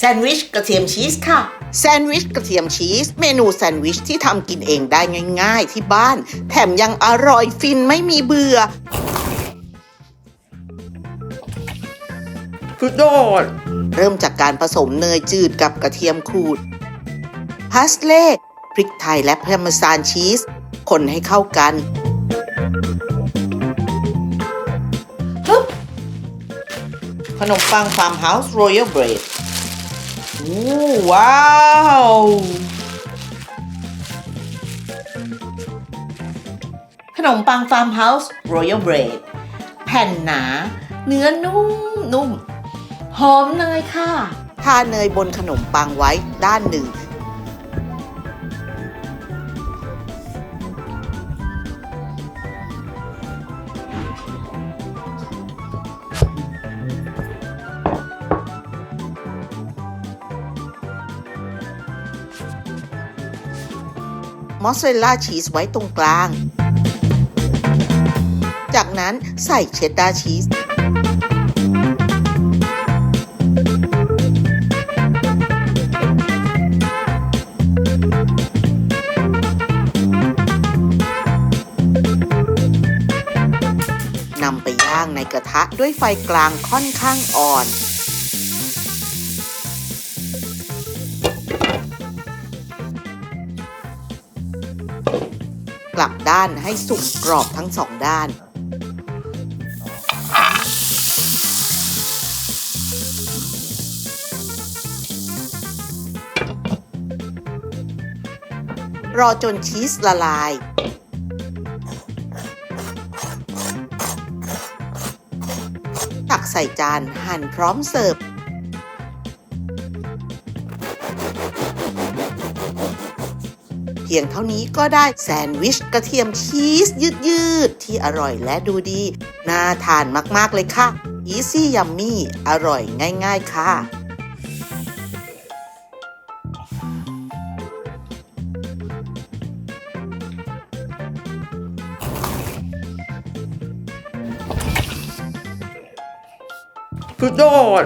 แซนด์วิชกระเทียมชีสค่ะ แซนด์วิชกระเทียมชีส เมนูแซนด์วิชที่ทำกินเองได้ง่ายๆ ที่บ้าน แถมยังอร่อยฟินไม่มีเบื่อสุดยอดเริ่มจากการผสมเนยจืดกับกระเทียมขูดพาสเล่พริกไทยและพาร์เมซานชีส คนให้เข้ากันขนมปังฟาร์มเฮาส์รอยัลเบรด ว้าวขนมปังฟาร์มเฮาส์รอยัลเบรดแผ่นหนา เนื้อนุ่มนุ่มหอมเนยค่ะ ทาเนยบนขนมปังไว้ด้านหนึ่ง มอสซาเรลล่าชีสไว้ตรงกลาง จากนั้นใส่เชดดาร์ชีส นำไปย่างในกระทะด้วยไฟกลางค่อนข้างอ่อน กลับด้านให้สุกกรอบทั้งสองด้านรอจนชีสละลาย ตักใส่จานหั่นพร้อมเสิร์ฟ พียงเท่านี้ก็ได้แซนด์วิชกระเทียมชีสยืดๆ ที่อร่อยและดูดี น่าทานมากๆเลยค่ะ Easy Yummy อร่อยง่ายๆค่ะสุดยอด